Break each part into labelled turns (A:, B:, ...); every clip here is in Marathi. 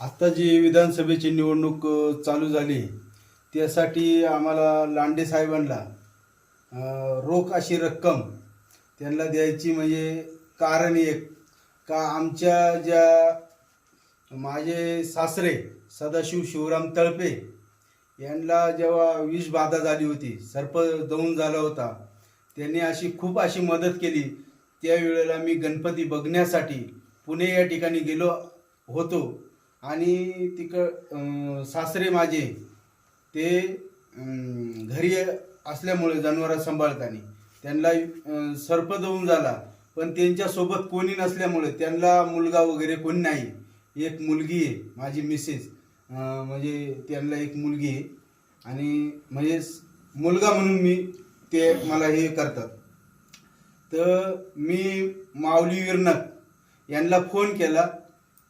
A: आत्ता जी विधानसभेची निवडणूक चालू झाली त्यासाठी आम्हाला लांडे साहेबांना रोख अशी रक्कम त्यांना द्यायची म्हणजे कारण एक. का आमच्या ज्या माझे सासरे सदाशिव शिवराम तळपे यांना जेव्हा विषबाधा झाली होती सर्प दौन झाला होता त्यांनी अशी खूप अशी मदत केली. त्यावेळेला मी गणपती बघण्यासाठी पुणे या ठिकाणी गेलो होतो. आणि तिकड सासरे माझे ते घरी असल्यामुळे जनावरं सांभाळताना त्यांना सर्प दवून झाला. पण त्यांच्यासोबत कोणी नसल्यामुळे त्यांना मुलगा वगैरे कोणी नाही. एक मुलगी आहे माझी मिसेस म्हणजे त्यांना एक मुलगी आहे. आणि म्हणजे मुलगा म्हणून मी ते मला हे करतात. तर मी माऊली विरनक यांना फोन केला.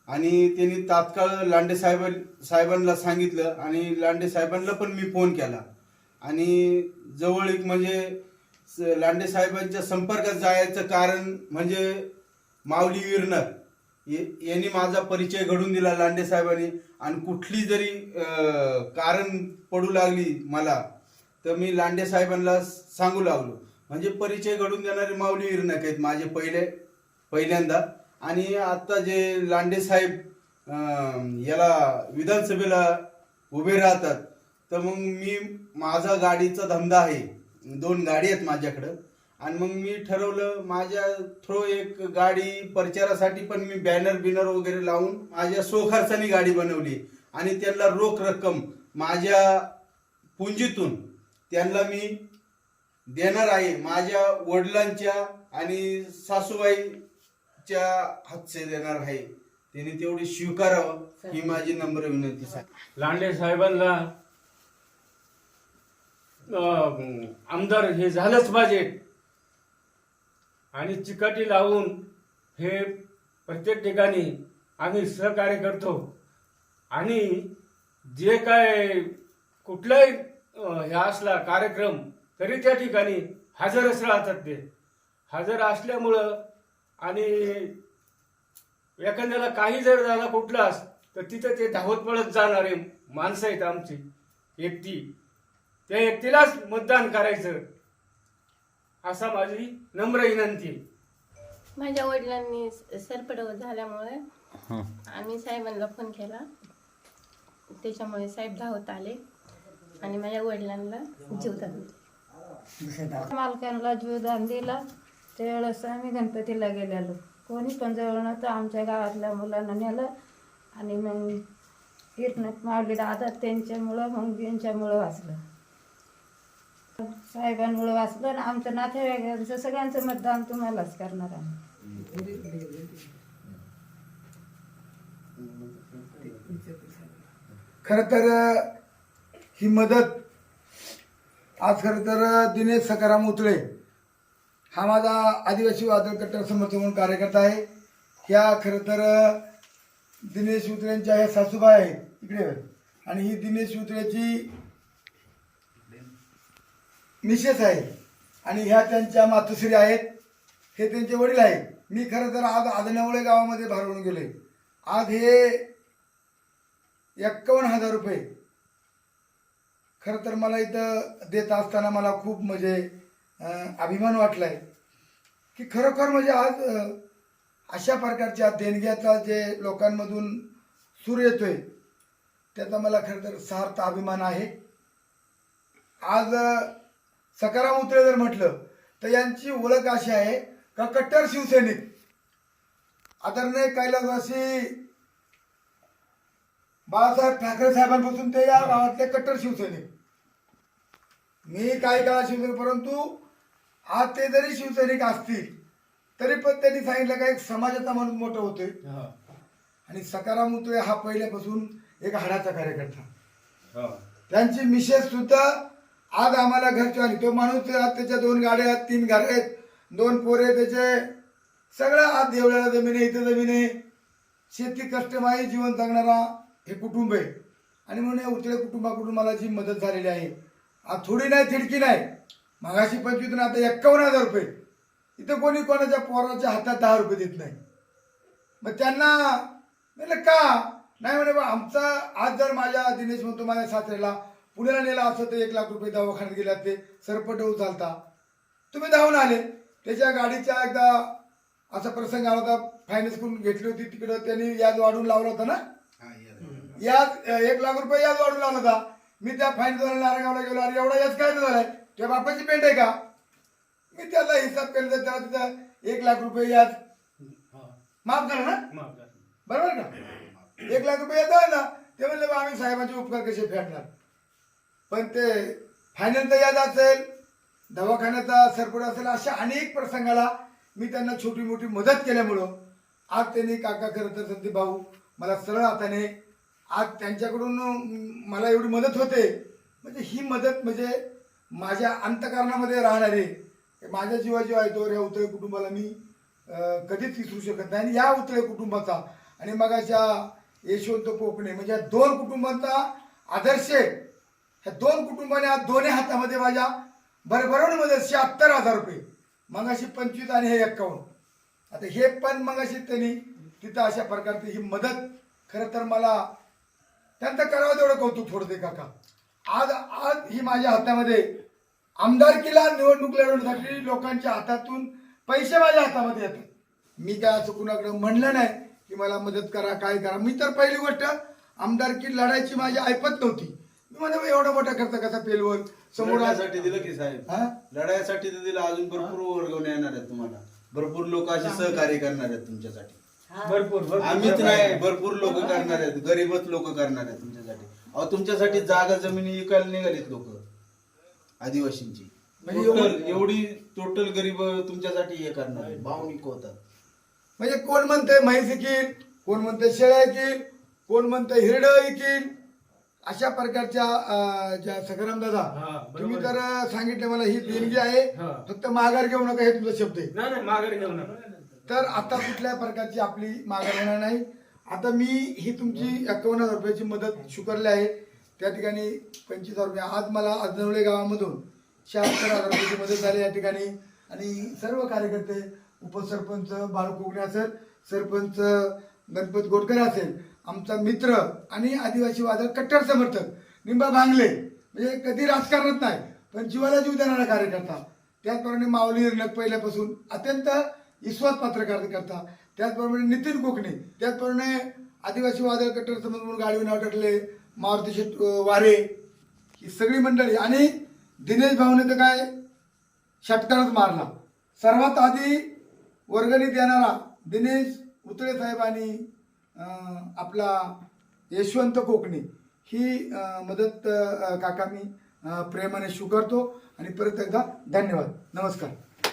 A: आणि त्यांनी तात्काळ लांडे साहेब साहेबांना सांगितलं आणि लांडे साहेबांना पण मी फोन केला. आणि जवळ एक म्हणजे लांडे साहेबांच्या संपर्कात जायचं कारण म्हणजे माऊली विरनर. यांनी माझा परिचय घडून दिला लांडे साहेबांनी. आणि कुठली जरी कारण पडू लागली मला तर मी लांडे साहेबांना सांगू लागलो. म्हणजे परिचय घडून देणारे माऊली विरनक आहेत माझे पहिले पहिल्यांदा. आणि आता जे लांडे साहेब याला विधानसभेला उभे राहतात तर मग मी माझा गाडीचा धंदा आहे. दोन गाडी आहेत माझ्याकडं. आणि मग मी ठरवलं माझ्या थ्रो एक गाडी प्रचारासाठी पण मी बॅनर बिनर वगैरे लावून माझ्या स्वखर्चानी गाडी बनवली. आणि त्यांना रोख रक्कम माझ्या पुंजीतून त्यांना मी देणार आहे. माझ्या वडिलांच्या आणि सासूबाई सासूबाईच्या हातचे देणार आहे त्यांनी तेवढी स्वीकारावं ही माझी नम्र विनंती आहे
B: लांडे साहेबांना आमदार हे झालंच पाहिजे. आणि चिकाटी लावून हे प्रत्येक ठिकाणी आम्ही सहकार्य करतो. आणि जे काय कुठलाही हे असला कार्यक्रम तरी त्या ठिकाणी हजरच राहतात ते. हजर असल्यामुळं आणि एखाद्याला काही जर झाला कुठलाच तर तिथं ते धावत पळत जाणारे माणसं आहेत आमची व्यक्ती त्या व्यक्तीलाच मतदान करायचं. असा माझी नम्र विनंती.
C: माझ्या वडिलांनी सरपड झाल्यामुळे आम्ही साहेबांना फोन केला. त्याच्यामुळे साहेब धावत आले आणि माझ्या वडिलांना जीवदान दिले
D: मालकांना जीवदान दिला. त्यावेळेस आम्ही गणपतीला गेलेलो. कोणी पण जवळ नव्हतं आमच्या गावातल्या मुलांना नेलं आणि मग हिरणं मावली आता त्यांच्यामुळं मग यांच्यामुळं वाचलं. साहेबांमुळं वाचलं आणि आमचं नातेवाईकांचं सगळ्यांचं मतदान तुम्हालाच करणार आम्ही.
E: खरं तर ही मदत आज खरं तर दिनेश सकाराम उतळे हा माझा आदिवासी वादळ कट्टर समर्थक म्हणून कार्यकर्ता आहे. ह्या खरं तर दिनेश उतळेंच्या ह्या सासूबाई आहेत. इकडे आणि ही दिनेश उतळेची मिसेस आहे. आणि ह्या त्यांच्या मातोश्री आहेत. हे त्यांचे वडील आहेत. मी खरं तर आज आदनावळे गावामध्ये भारवून गेलोय. आज हे एक्कावन्न हजार रुपये खरं तर मला इथं देत असताना मला खूप म्हणजे अं, अभिमान वाटला आहे की खरोखर म्हणजे आज अशा प्रकारच्या देणग्याचा जे लोकांमधून सूर येतोय त्याचा मला खरं तर सार्थ अभिमान आहे. आज सकाराम उतरे जर म्हटलं तर यांची ओळख अशी आहे का कट्टर शिवसैनिक? आदरणीय कैलासवासी बाळासाहेब ठाकरे साहेबांपासून ते या गावातले कट्टर शिवसैनिक. मी काही काळा शिवसेने परंतु आज ते जरी शिवसैनिक असतील तरी पण त्यांनी सांगितलं का एक समाजाचा माणूस मोठा होतोय. आणि सकाराम उतरे हा पहिल्यापासून एक हाडाचा कार्यकर्ता. त्यांची मिसेस सुद्धा आज आम्हाला घरची आली तो माणूस आज त्याच्या दोन गाड्या आहेत तीन घर आहेत दोन पोरे त्याचे सगळं आज देवळाला जमीन आहे इथं जमीन. आहे शेती कष्टमाई जीवन जगणारा हे कुटुंब आहे. आणि म्हणून या उतळे कुटुंबाकडून मला जी मदत झालेली आहे आज थोडी नाही तिडकी नाही. मागाशी पंचवीस आता एक्कावन्न हजार रुपये. इथं कोणी कोणाच्या पोराच्या हातात दहा रुपये देत नाही. मग त्यांना म्हणलं का? नाही म्हणे बा आमचा आज जर माझ्या दिनेश म्हणतो माझ्या सासऱ्याला पुण्याला नेला असं तर एक लाख रुपये दवाखान्यात गेला ते सरपटवू चालता. तुम्ही धावून आले. त्याच्या गाडीच्या एकदा असा प्रसंग आला होता फायनान्स करून घेतली होती तिकडं त्यांनी याद वाढून लावला होता ना. याद एक लाख रुपये याद वाढून लावला होता. मी त्या फाईन नारायणगावला गेलो अरे एवढा याच काय झालाय. तुझ्या बापाची पेंट आहे का? मी त्याला हिसाब केला तर त्याला तिथं एक लाख रुपये
B: हा,
E: माफ करा ना.
B: माफ करा.
E: बरोबर का? एक लाख रुपये येत आहे ना. ते म्हणले बा आम्ही साहेबांचे उपकार कसे फेडणार? पण ते फायनलचा याद असेल दवाखान्याचा सरपड असेल अशा अनेक प्रसंगाला मी त्यांना छोटी मोठी मदत केल्यामुळं आज त्यांनी काका खरं तर संदीप भाऊ मला सरळ हाताने आज त्यांच्याकडून मला एवढी मदत होते. म्हणजे ही मदत म्हणजे माझ्या अंतकरणामध्ये राहणारे माझ्या जीवाची आहे तो या उतळे कुटुंबाला मी कधीच विसरू शकत नाही. आणि या उतळे कुटुंबाचा आणि मगाच्या यशवंत कोकणे म्हणजे या दोन कुटुंबांचा आदर्श ह्या दोन कुटुंबाने आज दोन्ही हातामध्ये माझ्या भरभरून मदत शहात्तर हजार रुपये. मगाशी पंचवीस आणि हे एक्कावन्न आता हे पण मगाशी त्यांनी तिथं अशा प्रकारची ही मदत. खरं तर मला त्यांचं करावं तेवढं कौतुक थोडं ते काका. आज आज ही माझ्या हातामध्ये आमदारकीला निवडणूक लढवण्यासाठी लोकांच्या हातातून पैसे माझ्या हातामध्ये येतात. मी काय असं कुणाकडे म्हणलं नाही की मला मदत करा काय करा. मी तर पहिली गोष्ट आमदारकी लढायची माझी ऐपत नव्हती. मी म्हणजे "बा, एवढा मोठा खर्च कसा पेलवर समोर
A: लढण्यासाठी दिलं की साहेब?
E: हा?
A: लढायसाठी तर दिलं. अजून भरपूर वर्गवणे येणार आहेत तुम्हाला. भरपूर लोक असे सहकार्य करणार आहेत तुमच्यासाठी.
B: भरपूर भरपूर
A: आम्हीच नाही भरपूर लोक करणार आहेत गरीबच लोक करणार आहेत तुमच्यासाठी. अहो तुमच्यासाठी जागा जमिनी विकायला निघालीत लोक आदिवासींची.
E: म्हणजे एवढं-
A: एवढी टोटल गरीब तुमच्यासाठी हे करणार आहेत भावनिक होतात
E: म्हणजे कोण म्हणते म्हैस येईल कोण म्हणते शेळ्या येईल कोण म्हणते हिरडं येईल अशा प्रकारच्या अं, ज्या सगराम दादा
B: हा, बरोबर.
E: तुम्ही
B: आहे.
E: तर सांगितलं मला ही देणगी आहे
B: हा.
E: फक्त माघार घेऊ नका हे तुमचा शब्द आहे.
B: नाही नाही माघारी घेऊ नका.
E: तर आता कुठल्याही प्रकारची आपली माघार होणार नाही. आता मी ही तुमची एकावन्न हजार रुपयाची मदत स्वीकारली आहे. त्या ठिकाणी पंचवीस हजार रुपये. आज मला अजनवळे गावामधून शहात्तर हजार रुपयाची मदत झाली या ठिकाणी. आणि सर्व कार्यकर्ते उपसरपंच बाळू कोकणे असेल सरपंच गणपत गोडकर असेल आमचा मित्र आणि आदिवासी वादळ कट्टर समर्थक निंबा भांगले म्हणजे कधी राजकारणात नाही पण जीवाला जीव देणारा कार्यकर्ता. त्याचप्रमाणे माऊली हिरनक पहिल्यापासून अत्यंत विश्वास पात्र करता त्याचप्रमाणे नितीन कोकणे. त्याचप्रमाणे आदिवासी वादळ कट्टर समज म्हणून गाडीवर नाव टाकले मारुती शेट वारे. ही सगळी मंडळी. आणि दिनेश भाऊने तर काय षटकारच मारला. सर्वात आधी वर्गणी देणारा दिनेश उतळे साहेब आणि आपला यशवंत कोकणे. ही मदत काका मी प्रेमाने स्वीकारतो. आणि परत एकदा धन्यवाद. नमस्कार.